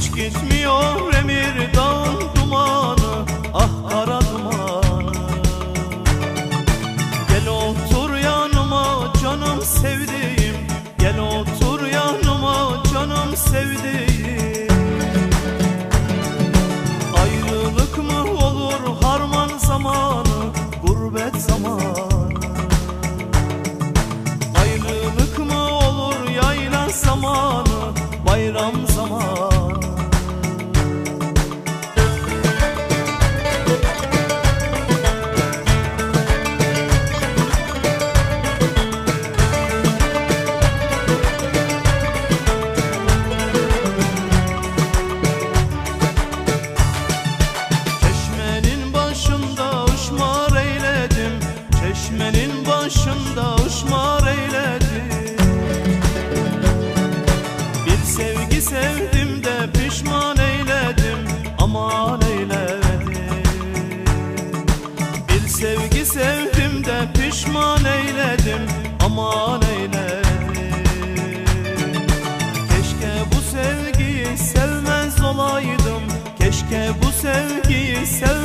Hiç geçmiyor emir dağın dumanı. Ah kara başımda uşmar eyledi Bir sevgi sevdim de pişman eyledim aman eyledim Bir sevgi sevdim de pişman eyledim aman eyledim Keşke bu sevgiyi sevmez olaydım Keşke bu sevgiyi sevmez